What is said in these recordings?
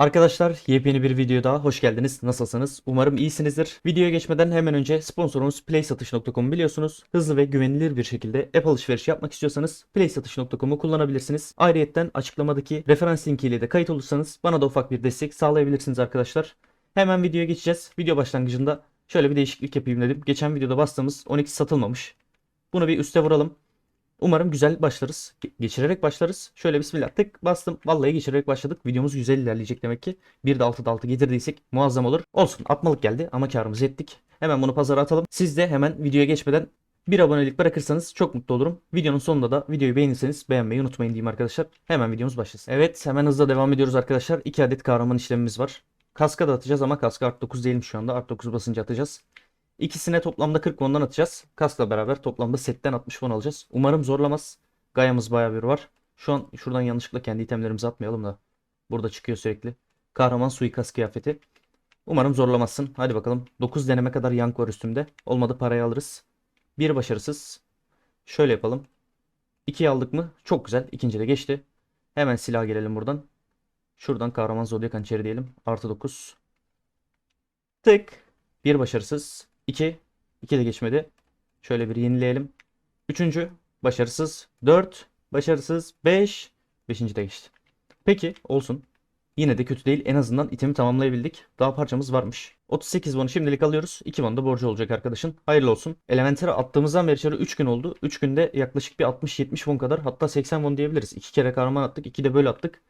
Arkadaşlar yepyeni bir video daha hoş geldiniz. Nasılsınız? Umarım iyisinizdir. Videoya geçmeden hemen önce sponsorumuz playsatış.com biliyorsunuz. Hızlı ve güvenilir bir şekilde app alışveriş yapmak istiyorsanız playsatış.com'u kullanabilirsiniz. Ayrıyeten açıklamadaki referans linkiyle de kayıt olursanız bana da ufak bir destek sağlayabilirsiniz arkadaşlar. Hemen videoya geçeceğiz. Video başlangıcında şöyle bir değişiklik yapayım dedim. Geçen videoda bastığımız 12 satılmamış. Bunu bir üste vuralım. Umarım güzel başlarız. Ge- Geçirerek başlarız. Şöyle bismillah tık bastım. Vallahi geçirerek başladık. Videomuz güzel ilerleyecek demek ki. Bir de altı da altı getirdiysek muazzam olur. Olsun atmalık geldi ama karımızı ettik. Hemen bunu pazara atalım. Siz de hemen videoya geçmeden bir abonelik bırakırsanız çok mutlu olurum. Videonun sonunda da videoyu beğenirseniz beğenmeyi unutmayın diyeyim arkadaşlar. Hemen videomuz başlasın. Evet hemen hızla devam ediyoruz arkadaşlar. 2 adet kahraman işlemimiz var. Kaska da atacağız ama kaska art 9 değilim şu anda. Art 9 basınca atacağız. İkisine toplamda 40 won'dan atacağız. Kaskla beraber toplamda setten 60 won alacağız. Umarım zorlamaz. Gayamız bayağı bir var. Şu an şuradan yanlışlıkla kendi itemlerimizi atmayalım da. Burada çıkıyor sürekli. Kahraman suikast kıyafeti. Umarım zorlamazsın. Hadi bakalım. 9 deneme kadar yank var üstümde. Olmadı parayı alırız. Bir başarısız. Şöyle yapalım. 2'yi aldık mı? Çok güzel. İkinci de geçti. Hemen silah gelelim buradan. Şuradan kahraman zodyak hançeri diyelim. Artı 9. Tık. Bir başarısız. 2. 2 de geçmedi. Şöyle bir yenileyelim. Üçüncü. Başarısız. 4. Başarısız. 5. Beşinci de geçti. Peki olsun. Yine de kötü değil. En azından itemi tamamlayabildik. Daha parçamız varmış. 38 won şimdilik alıyoruz. 2 won da borcu olacak arkadaşın. Hayırlı olsun. Elementere attığımızdan beri içeri 3 gün oldu. 3 günde yaklaşık bir 60-70 won kadar hatta 80 won diyebiliriz. 2 kere kahraman attık. 2 de böyle attık.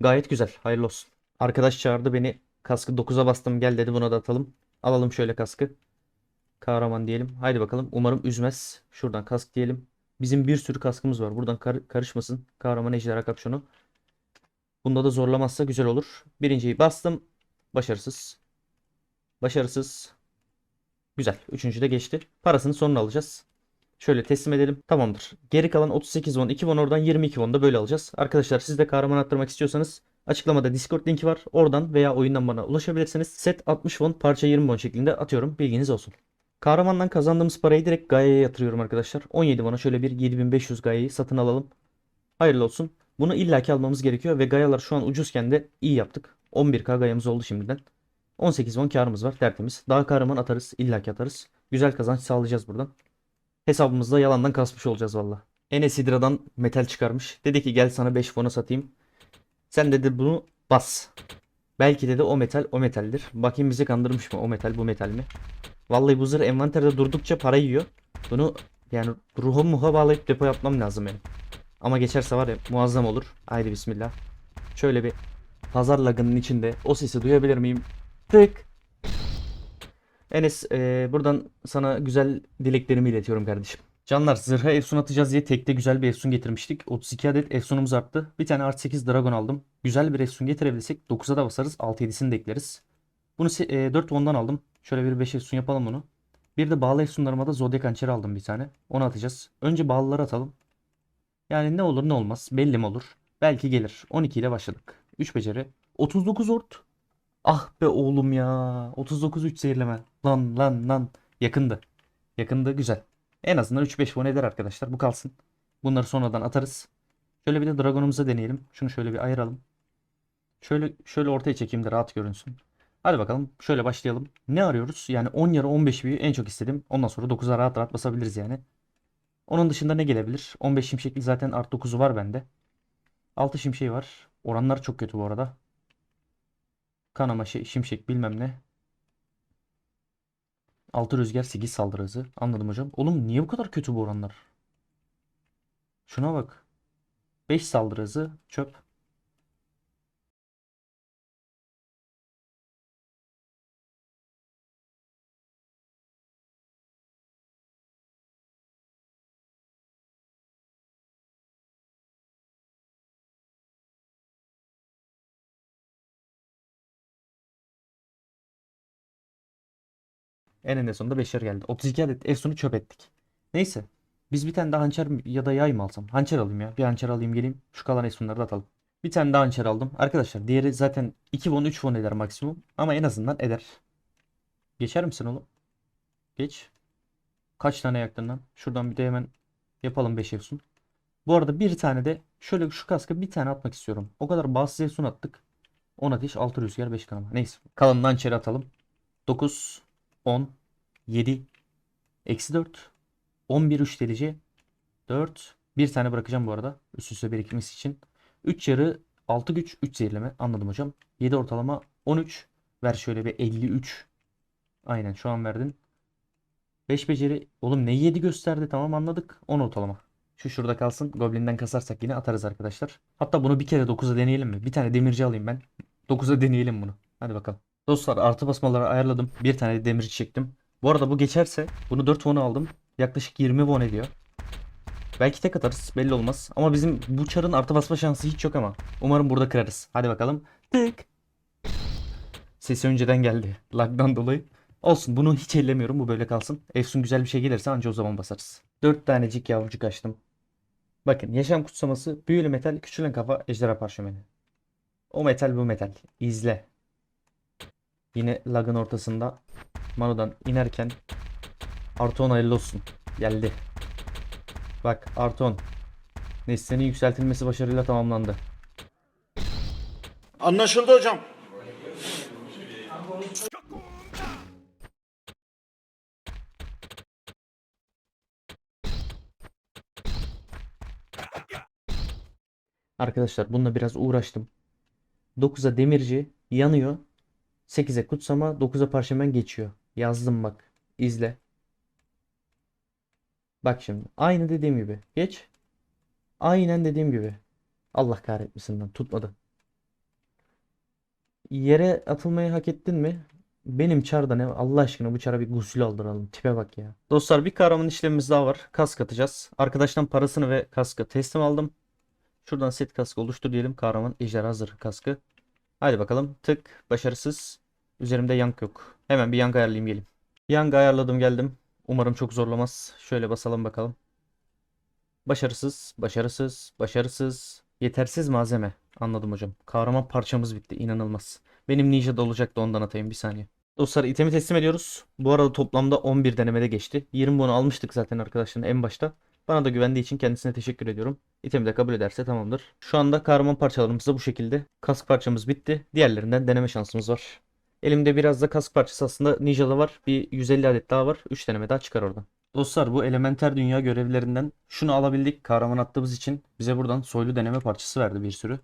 Gayet güzel. Hayırlı olsun. Arkadaş çağırdı beni. Kaskı 9'a bastım. Gel dedi buna da atalım. Alalım şöyle kaskı. Kahraman diyelim. Haydi bakalım. Umarım üzmez. Şuradan kask diyelim. Bizim bir sürü kaskımız var. Buradan kar- karışmasın. Kahraman ejderha kapşonu. Bunda da zorlamazsa güzel olur. Birinciyi bastım. Başarısız. Başarısız. Güzel. Üçüncü de geçti. Parasını sonra alacağız. Şöyle teslim edelim. Tamamdır. Geri kalan 38 won, 2 won oradan 22 won da böyle alacağız. Arkadaşlar siz de kahraman attırmak istiyorsanız açıklamada Discord linki var. Oradan veya oyundan bana ulaşabilirsiniz. Set 60 won, parça 20 won şeklinde atıyorum. Bilginiz olsun. Kahramandan kazandığımız parayı direkt Gaia'ya yatırıyorum arkadaşlar. 17 bana şöyle bir 7500 Gaia'yı satın alalım. Hayırlı olsun. Bunu illaki almamız gerekiyor ve Gaia'lar şu an ucuzken de iyi yaptık. 11k Gaia'mız oldu şimdiden. 18 won karımız var tertemiz. Daha kahraman atarız illaki atarız. Güzel kazanç sağlayacağız buradan. Hesabımızda yalandan kasmış olacağız valla. Enes Hidra'dan metal çıkarmış. Dedi ki gel sana 5 fona satayım. Sen dedi bunu bas. Belki dedi o metal o metaldir. Bakayım bizi kandırmış mı o metal bu metal mi? Vallahi bu zırh envanterde durdukça para yiyor. Bunu yani ruhu muha bağlayıp depo yapmam lazım benim. Ama geçerse var ya muazzam olur. Haydi bismillah. Şöyle bir pazar lagının içinde o sesi duyabilir miyim? Tık. Enes eee, buradan sana güzel dileklerimi iletiyorum kardeşim. Canlar zırha efsun atacağız diye tekte güzel bir efsun getirmiştik. 32 adet efsunumuz arttı. Bir tane artı 8 dragon aldım. Güzel bir efsun getirebilirsek 9'a da basarız. 6-7'sini de ekleriz. Bunu se- e, 4 won'dan aldım. Şöyle bir 5 efsun yapalım bunu. Bir de bağlı efsunlarıma da zodyak hançeri aldım bir tane. Onu atacağız. Önce bağlıları atalım. Yani ne olur ne olmaz. Belli mi olur? Belki gelir. 12 ile başladık. 3 beceri. 39 ort. Ah be oğlum ya. 39 3 zehirleme. Lan lan lan. Yakındı. Yakındı güzel. En azından 3-5 won eder arkadaşlar. Bu kalsın. Bunları sonradan atarız. Şöyle bir de dragonumuza deneyelim. Şunu şöyle bir ayıralım. Şöyle şöyle ortaya çekeyim de rahat görünsün. Hadi bakalım şöyle başlayalım. Ne arıyoruz? Yani 10 yarı 15 büyü en çok istedim. Ondan sonra 9'a rahat rahat basabiliriz yani. Onun dışında ne gelebilir? 15 şimşekli zaten art 9'u var bende. 6 şimşeği var. Oranlar çok kötü bu arada. Kanama şey, şimşek bilmem ne. 6 rüzgar 8 saldırı hızı. Anladım hocam. Oğlum niye bu kadar kötü bu oranlar? Şuna bak. 5 saldırı hızı çöp. Eninde sonunda 5'er geldi. 32 adet Efsun'u çöp ettik. Neyse. Biz bir tane daha hançer ya da yay mı alsam? Hançer alayım ya. Bir hançer alayım geleyim. Şu kalan Efsun'ları da atalım. Bir tane daha hançer aldım. Arkadaşlar diğeri zaten 2 won 3 won eder maksimum. Ama en azından eder. Geçer misin oğlum? Geç. Kaç tane yaktın lan? Şuradan bir de hemen yapalım 5 Efsun. Bu arada bir tane de şöyle şu kaska bir tane atmak istiyorum. O kadar bağımsız Efsun attık. 10 ateş, 6 rüzgar, 5 kanama. Neyse. Kalanından içeri atalım. 9, 10, 7, eksi 4, 11 3 delici, 4, bir tane bırakacağım bu arada. Üst üste birikmesi için. 3 yarı, 6 güç, 3 zehirleme. Anladım hocam. 7 ortalama, 13. Ver şöyle bir 53. Aynen şu an verdin. 5 beceri. Oğlum ne 7 gösterdi tamam anladık. 10 ortalama. Şu şurada kalsın. Goblin'den kasarsak yine atarız arkadaşlar. Hatta bunu bir kere 9'a deneyelim mi? Bir tane demirci alayım ben. 9'a deneyelim bunu. Hadi bakalım. Dostlar artı basmaları ayarladım. Bir tane de demirci çektim. Bu arada bu geçerse bunu 4 won aldım. Yaklaşık 20 won ediyor. Belki tek atarız belli olmaz. Ama bizim bu çarın artı basma şansı hiç yok ama. Umarım burada kırarız. Hadi bakalım. Tık. Sesi önceden geldi. Lag'dan dolayı. Olsun bunu hiç ellemiyorum. Bu böyle kalsın. Efsun güzel bir şey gelirse anca o zaman basarız. 4 tanecik yavrucuk açtım. Bakın yaşam kutsaması, büyülü metal, küçülen kafa, ejderha parşömeni. O metal bu metal. İzle. Yine lagın ortasında Mano'dan inerken Arton hayırlı olsun. Geldi. Bak Arton. Nesnenin yükseltilmesi başarıyla tamamlandı. Anlaşıldı hocam. Arkadaşlar bununla biraz uğraştım. 9'a demirci yanıyor. 8'e kutsama 9'a parşömen geçiyor. Yazdım bak. İzle. Bak şimdi. Aynı dediğim gibi. Geç. Aynen dediğim gibi. Allah kahretmesin lan. Tutmadı. Yere atılmayı hak ettin mi? Benim çarda ne? Allah aşkına bu çara bir gusül aldıralım. Tipe bak ya. Dostlar bir kahraman işlemimiz daha var. Kask atacağız. Arkadaştan parasını ve kaskı teslim aldım. Şuradan set kaskı oluştur diyelim. Kahraman ejderha hazır kaskı. Hadi bakalım. Tık. Başarısız. Üzerimde yank yok. Hemen bir yank ayarlayayım geleyim. Yank ayarladım geldim. Umarım çok zorlamaz. Şöyle basalım bakalım. Başarısız, başarısız, başarısız. Yetersiz malzeme. Anladım hocam. Kahraman parçamız bitti. İnanılmaz. Benim Ninja'da olacaktı ondan atayım bir saniye. Dostlar itemi teslim ediyoruz. Bu arada toplamda 11 denemede geçti. 20 bunu almıştık zaten arkadaşların en başta. Bana da güvendiği için kendisine teşekkür ediyorum. İtemi de kabul ederse tamamdır. Şu anda kahraman parçalarımız da bu şekilde. Kask parçamız bitti. Diğerlerinden deneme şansımız var. Elimde biraz da kask parçası aslında Ninja'da var. Bir 150 adet daha var. 3 deneme daha çıkar oradan. Dostlar bu elementer dünya görevlerinden şunu alabildik. Kahraman attığımız için bize buradan soylu deneme parçası verdi bir sürü.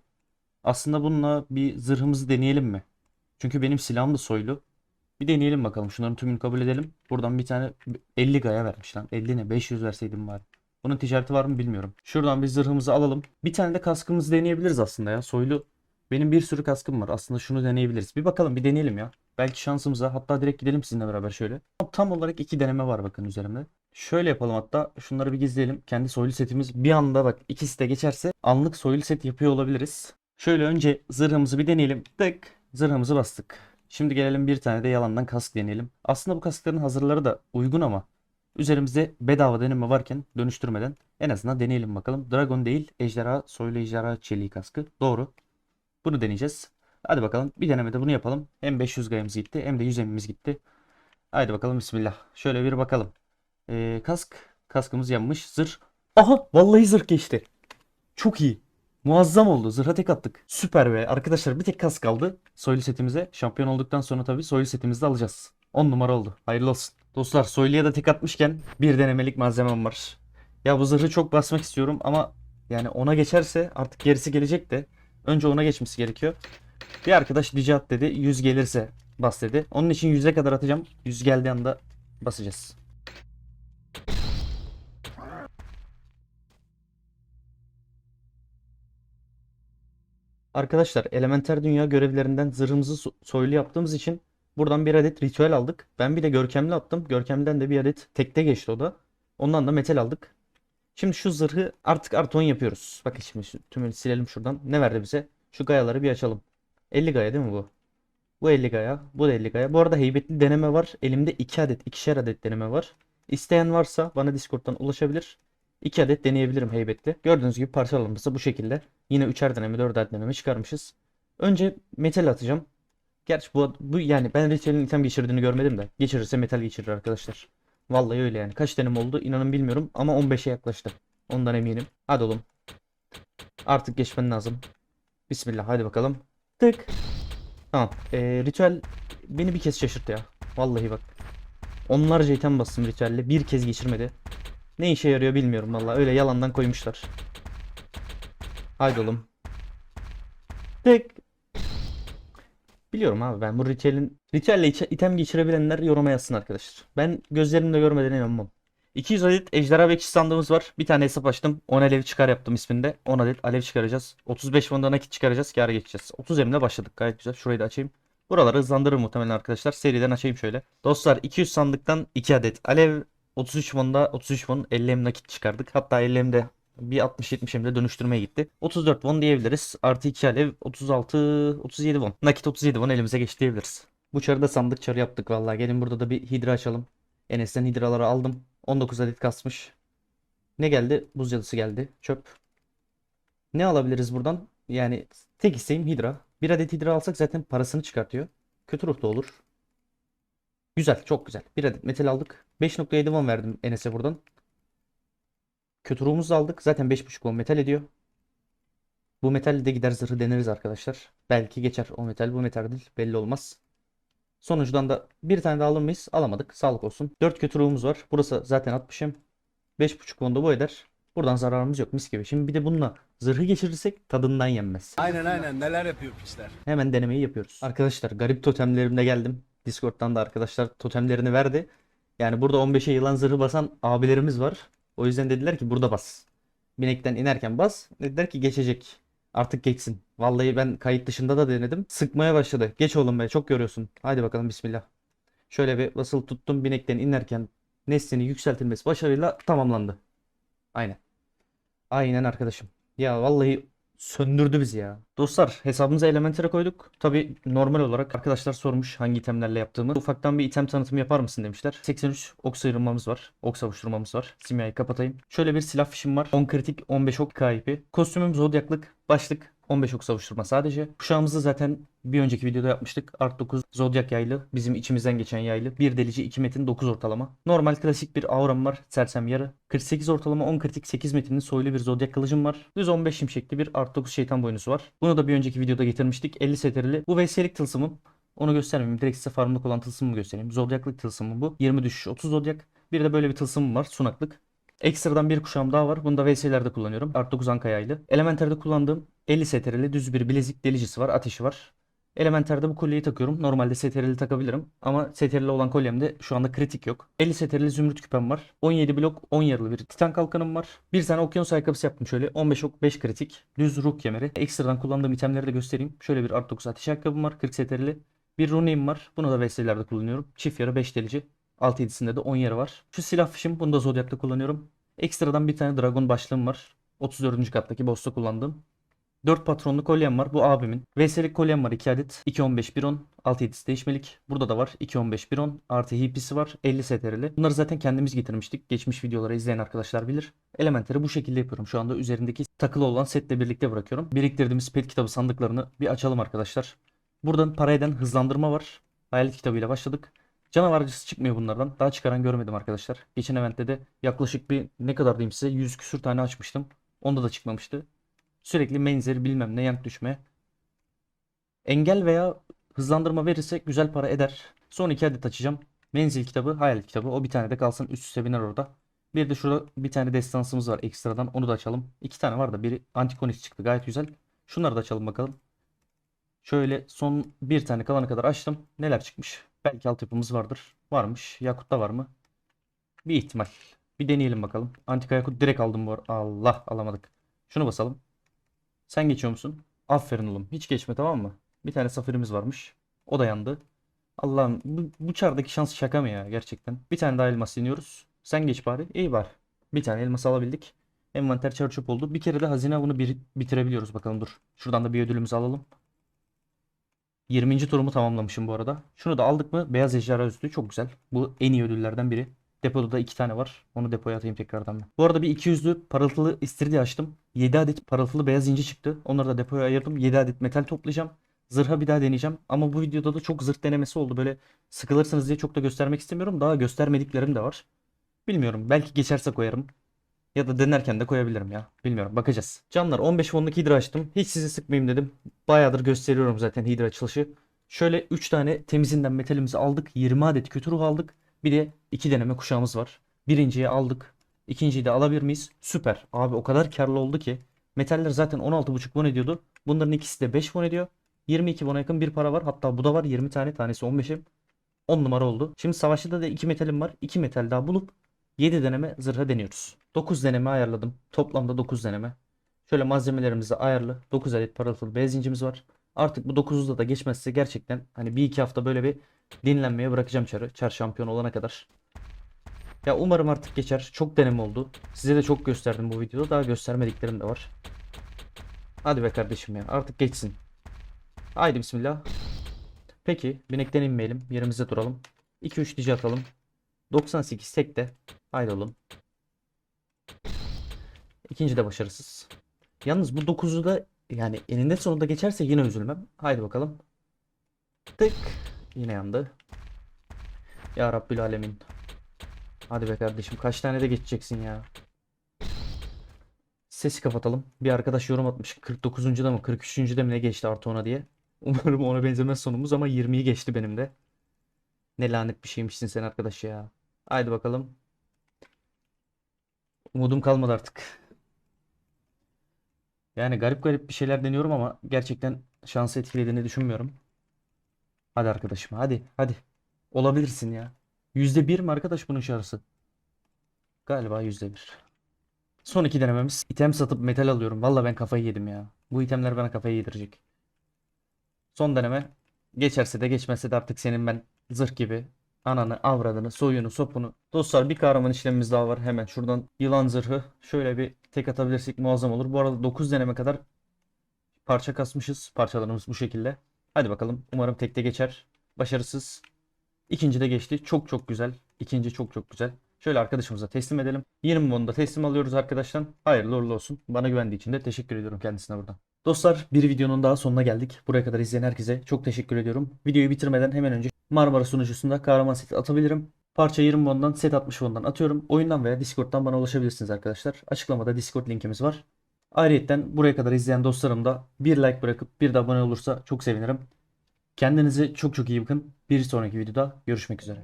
Aslında bununla bir zırhımızı deneyelim mi? Çünkü benim silahım da soylu. Bir deneyelim bakalım. Şunların tümünü kabul edelim. Buradan bir tane 50 gaya vermiş lan. 50 ne? 500 verseydim bari. Bunun ticareti var mı bilmiyorum. Şuradan bir zırhımızı alalım. Bir tane de kaskımızı deneyebiliriz aslında ya. Soylu. Benim bir sürü kaskım var. Aslında şunu deneyebiliriz. Bir bakalım bir deneyelim ya. Belki şansımıza. Hatta direkt gidelim sizinle beraber şöyle. Tam olarak iki deneme var bakın üzerimde. Şöyle yapalım hatta. Şunları bir gizleyelim. Kendi soylu setimiz bir anda bak ikisi de geçerse anlık soylu set yapıyor olabiliriz. Şöyle önce zırhımızı bir deneyelim. Tık. Zırhımızı bastık. Şimdi gelelim bir tane de yalandan kask deneyelim. Aslında bu kaskların hazırları da uygun ama üzerimizde bedava deneme varken dönüştürmeden en azından deneyelim bakalım. Dragon değil, ejderha, soylu ejderha çeliği kaskı. Doğru. Bunu deneyeceğiz. Hadi bakalım bir denemede bunu yapalım. Hem 500 gayımız gitti hem de 100 emimiz gitti. Haydi bakalım bismillah. Şöyle bir bakalım. Ee, kask. Kaskımız yanmış. Zırh. Aha vallahi zırh geçti. Çok iyi. Muazzam oldu. Zırha tek attık. Süper be. Arkadaşlar bir tek kask kaldı. Soylu setimize. Şampiyon olduktan sonra tabii soylu setimizi alacağız. 10 numara oldu. Hayırlı olsun. Dostlar soyluya da tek atmışken bir denemelik malzemem var. Ya bu zırhı çok basmak istiyorum ama yani ona geçerse artık gerisi gelecek de önce ona geçmesi gerekiyor. Bir arkadaş dicat dedi 100 gelirse bas dedi. Onun için 100'e kadar atacağım. 100 geldiği anda basacağız. Arkadaşlar elementer dünya görevlerinden zırhımızı so- soylu yaptığımız için buradan bir adet ritüel aldık. Ben bir de görkemli attım. Görkemden de bir adet tekte geçti o da. Ondan da metal aldık. Şimdi şu zırhı artık artı 10 yapıyoruz. Bakın şimdi tümünü silelim şuradan. Ne verdi bize? Şu gayaları bir açalım. 50 gaya değil mi bu? Bu 50 gaya. Bu da 50 gaya. Bu arada heybetli deneme var. Elimde 2 adet, ikişer adet deneme var. İsteyen varsa bana Discord'dan ulaşabilir. 2 adet deneyebilirim heybetli. Gördüğünüz gibi parçalarımız da bu şekilde. Yine 3'er deneme, 4'er deneme çıkarmışız. Önce metal atacağım. Gerçi bu, bu yani ben Rachel'in item geçirdiğini görmedim de. Geçirirse metal geçirir arkadaşlar. Vallahi öyle yani. Kaç deneme oldu inanın bilmiyorum ama 15'e yaklaştı. Ondan eminim. Hadi oğlum. Artık geçmen lazım. Bismillah hadi bakalım. Tık. Tamam. Ee, ritüel beni bir kez şaşırttı ya. Vallahi bak. Onlarca item bastım ritüelle. Bir kez geçirmedi. Ne işe yarıyor bilmiyorum vallahi. Öyle yalandan koymuşlar. Haydi oğlum. Tek. Biliyorum abi ben bu ritüelin ritüelle item geçirebilenler yoruma yazsın arkadaşlar. Ben gözlerimle görmeden inanmam. 200 adet ejderha bekçi sandığımız var. Bir tane hesap açtım. 10 alev çıkar yaptım isminde. 10 adet alev çıkaracağız. 35 fonda nakit çıkaracağız. Kâra geçeceğiz. 30 emle başladık. Gayet güzel. Şurayı da açayım. Buraları hızlandırır muhtemelen arkadaşlar. Seriden açayım şöyle. Dostlar 200 sandıktan 2 adet alev 33 fonda 33 won 50 em nakit çıkardık. Hatta 50 em de bir 60-70 emde dönüştürmeye gitti. 34 won diyebiliriz. Artı 2 alev 36 37 won. Nakit 37 won elimize geçti diyebiliriz. Bu çarı da sandık çarı yaptık vallahi. Gelin burada da bir hidra açalım. Enes'ten hidraları aldım. 19 adet kasmış. Ne geldi? Buz cadısı geldi. Çöp. Ne alabiliriz buradan? Yani tek isteğim hidra. Bir adet hidra alsak zaten parasını çıkartıyor. Kötü ruh da olur. Güzel, çok güzel. Bir adet metal aldık. 5.7 won verdim Enes'e buradan. Kötü ruhumuzu aldık. Zaten 5.5 won metal ediyor. Bu metal de gider zırhı deneriz arkadaşlar. Belki geçer o metal. Bu metal değil. Belli olmaz. Sonucudan da bir tane daha alır mıyız? Alamadık. Sağlık olsun. 4 kötü ruhumuz var. Burası zaten atmışım. 5.5 won da bu eder. Buradan zararımız yok mis gibi. Şimdi bir de bununla zırhı geçirirsek tadından yenmez. Aynen aynen neler yapıyor piçler. Hemen denemeyi yapıyoruz. Arkadaşlar garip totemlerimle geldim. Discord'dan da arkadaşlar totemlerini verdi. Yani burada 15'e yılan zırhı basan abilerimiz var. O yüzden dediler ki burada bas. Binekten inerken bas. Dediler ki geçecek. Artık geçsin. Vallahi ben kayıt dışında da denedim. Sıkmaya başladı. Geç oğlum be çok yoruyorsun. Haydi bakalım bismillah. Şöyle bir basılı tuttum. Binekten inerken nesnenin yükseltilmesi başarıyla tamamlandı. Aynen. Aynen arkadaşım. Ya vallahi söndürdü bizi ya. Dostlar hesabımıza Elementor'a koyduk. Tabi normal olarak arkadaşlar sormuş hangi itemlerle yaptığımı. Ufaktan bir item tanıtımı yapar mısın demişler. 83 ok sıyırmamız var. Ok savuşturmamız var. Simyayı kapatayım. Şöyle bir silah fişim var. 10 kritik 15 ok KP. Kostümüm zodyaklık. Başlık 15 ok savuşturma sadece. Kuşağımızı zaten bir önceki videoda yapmıştık. Art 9 zodyak yaylı. Bizim içimizden geçen yaylı. 1 delici 2 metin 9 ortalama. Normal klasik bir auram var. Sersem yarı. 48 ortalama 10 kritik 8 metinin soylu bir zodyak kılıcım var. Düz 15 şimşekli bir art 9 şeytan boynusu var. Bunu da bir önceki videoda getirmiştik. 50 seterili. Bu VS'lik tılsımım. Onu göstermeyeyim. Direkt size farmlık olan tılsımımı göstereyim. Zodyaklık tılsımım bu. 20 düşüş 30 zodyak. Bir de böyle bir tılsımım var. Sunaklık. Ekstradan bir kuşağım daha var. Bunu da VS'lerde kullanıyorum. Art 9 Anka yaylı. Elementer'de kullandığım 50 STR'li düz bir bilezik delicisi var. Ateşi var. Elementer'de bu kolyeyi takıyorum. Normalde STR'li takabilirim. Ama STR'li olan kolyemde şu anda kritik yok. 50 STR'li zümrüt küpem var. 17 blok 10 yarılı bir titan kalkanım var. Bir tane okyanus ayakkabısı yaptım şöyle. 15 ok 5 kritik. Düz ruh kemeri. Ekstradan kullandığım itemleri de göstereyim. Şöyle bir art 9 ateş ayakkabım var. 40 STR'li. Bir rune'im var. Bunu da VS'lerde kullanıyorum. Çift yarı 5 delici. 6-7'sinde de 10 yarı var. Şu silah fişim. Bunu da Zodyak'ta kullanıyorum. Ekstradan bir tane dragon başlığım var. 34. kattaki boss'ta kullandığım. 4 patronlu kolyem var. Bu abimin. VS'lik kolyem var 2 adet. 2.15 1.10. 6.7'si değişmelik. Burada da var. 2.15 1.10. Artı HP'si var. 50 STR'li. Bunları zaten kendimiz getirmiştik. Geçmiş videoları izleyen arkadaşlar bilir. Elementleri bu şekilde yapıyorum. Şu anda üzerindeki takılı olan setle birlikte bırakıyorum. Biriktirdiğimiz pet kitabı sandıklarını bir açalım arkadaşlar. Buradan para eden hızlandırma var. Hayalet kitabıyla başladık. Canavarcısı çıkmıyor bunlardan. Daha çıkaran görmedim arkadaşlar. Geçen eventte de yaklaşık bir ne kadar diyeyim size 100 küsür tane açmıştım. Onda da çıkmamıştı. Sürekli menzil bilmem ne yank düşme. Engel veya hızlandırma verirse güzel para eder. Son iki adet açacağım. Menzil kitabı, hayal kitabı. O bir tane de kalsın üst üste biner orada. Bir de şurada bir tane destansımız var ekstradan. Onu da açalım. İki tane var da biri Antikonix çıktı. Gayet güzel. Şunları da açalım bakalım. Şöyle son bir tane kalana kadar açtım. Neler çıkmış? Belki altyapımız vardır. Varmış. Yakut'ta var mı? Bir ihtimal. Bir deneyelim bakalım. Antika Yakut direkt aldım bu Allah alamadık. Şunu basalım. Sen geçiyor musun? Aferin oğlum. Hiç geçme tamam mı? Bir tane safirimiz varmış. O da yandı. Allah'ım bu, bu çardaki şans şaka mı ya gerçekten? Bir tane daha elmas iniyoruz. Sen geç bari. İyi bari. Bir tane elmas alabildik. Envanter çarı çöp oldu. Bir kere de hazine avını bir, bitirebiliyoruz bakalım dur. Şuradan da bir ödülümüzü alalım. 20. turumu tamamlamışım bu arada. Şunu da aldık mı? Beyaz ejderha üstü çok güzel. Bu en iyi ödüllerden biri. Depoda da 2 tane var. Onu depoya atayım tekrardan ben. Bu arada bir 200'lü parıltılı istiridye açtım. 7 adet parıltılı beyaz inci çıktı. Onları da depoya ayırdım. 7 adet metal toplayacağım. Zırha bir daha deneyeceğim. Ama bu videoda da çok zırh denemesi oldu. Böyle sıkılırsınız diye çok da göstermek istemiyorum. Daha göstermediklerim de var. Bilmiyorum. Belki geçerse koyarım. Ya da denerken de koyabilirim ya. Bilmiyorum. Bakacağız. Canlar 15 wonluk hidra açtım. Hiç sizi sıkmayayım dedim. Bayağıdır gösteriyorum zaten hidra açılışı. Şöyle 3 tane temizinden metalimizi aldık. 20 adet kötü ruh aldık. Bir de 2 deneme kuşağımız var. Birinciyi aldık. İkinciyi de alabilir miyiz? Süper. Abi o kadar karlı oldu ki. Metaller zaten 16,5 won ediyordu. Bunların ikisi de 5 won ediyor. 22 won'a yakın bir para var. Hatta bu da var 20 tane. Tanesi 15'im. 10 numara oldu. Şimdi savaşta da 2 metalim var. 2 metal daha bulup 7 deneme zırha deniyoruz. 9 deneme ayarladım. Toplamda 9 deneme. Şöyle malzemelerimizi ayarlı. 9 adet parıltılı beyaz zincimiz var. Artık bu 9'da da geçmezse gerçekten hani bir iki hafta böyle bir dinlenmeye bırakacağım çarı. Çar şampiyon olana kadar. Ya umarım artık geçer. Çok deneme oldu. Size de çok gösterdim bu videoda. Daha göstermediklerim de var. Hadi be kardeşim ya. Artık geçsin. Haydi bismillah. Peki binekten inmeyelim. Yerimize duralım. 2-3 dici atalım. 98 tek de. Haydi oğlum. İkinci de başarısız. Yalnız bu 9'u da yani eninde sonunda geçerse yine üzülmem. Haydi bakalım. Tık. Yine yandı. Ya Rabbül Alemin. Hadi be kardeşim kaç tane de geçeceksin ya. Sesi kapatalım. Bir arkadaş yorum atmış. 49. da mı 43. de mi ne geçti artı ona diye. Umarım ona benzemez sonumuz ama 20'yi geçti benim de. Ne lanet bir şeymişsin sen arkadaş ya. Haydi bakalım. Umudum kalmadı artık. Yani garip garip bir şeyler deniyorum ama gerçekten şansı etkilediğini düşünmüyorum. Hadi arkadaşım hadi hadi. Olabilirsin ya. %1 mi arkadaş bunun şansı? Galiba %1. Son iki denememiz. İtem satıp metal alıyorum. Valla ben kafayı yedim ya. Bu itemler bana kafayı yedirecek. Son deneme. Geçerse de geçmezse de artık senin ben zırh gibi ananı, avradını, soyunu, sopunu. Dostlar bir kahraman işlemimiz daha var. Hemen şuradan yılan zırhı. Şöyle bir tek atabilirsek muazzam olur. Bu arada 9 deneme kadar parça kasmışız. Parçalarımız bu şekilde. Hadi bakalım. Umarım tekte geçer. Başarısız. İkinci de geçti. Çok çok güzel. İkinci çok çok güzel. Şöyle arkadaşımıza teslim edelim. 20 bunu da teslim alıyoruz arkadaşlar. Hayırlı uğurlu olsun. Bana güvendiği için de teşekkür ediyorum kendisine buradan. Dostlar bir videonun daha sonuna geldik. Buraya kadar izleyen herkese çok teşekkür ediyorum. Videoyu bitirmeden hemen önce Marmara sunucusunda kahraman seti atabilirim. Parça 20 won'dan set 60 won'dan atıyorum. Oyundan veya Discord'dan bana ulaşabilirsiniz arkadaşlar. Açıklamada Discord linkimiz var. Ayrıyeten buraya kadar izleyen dostlarım da bir like bırakıp bir de abone olursa çok sevinirim. Kendinize çok çok iyi bakın. Bir sonraki videoda görüşmek üzere.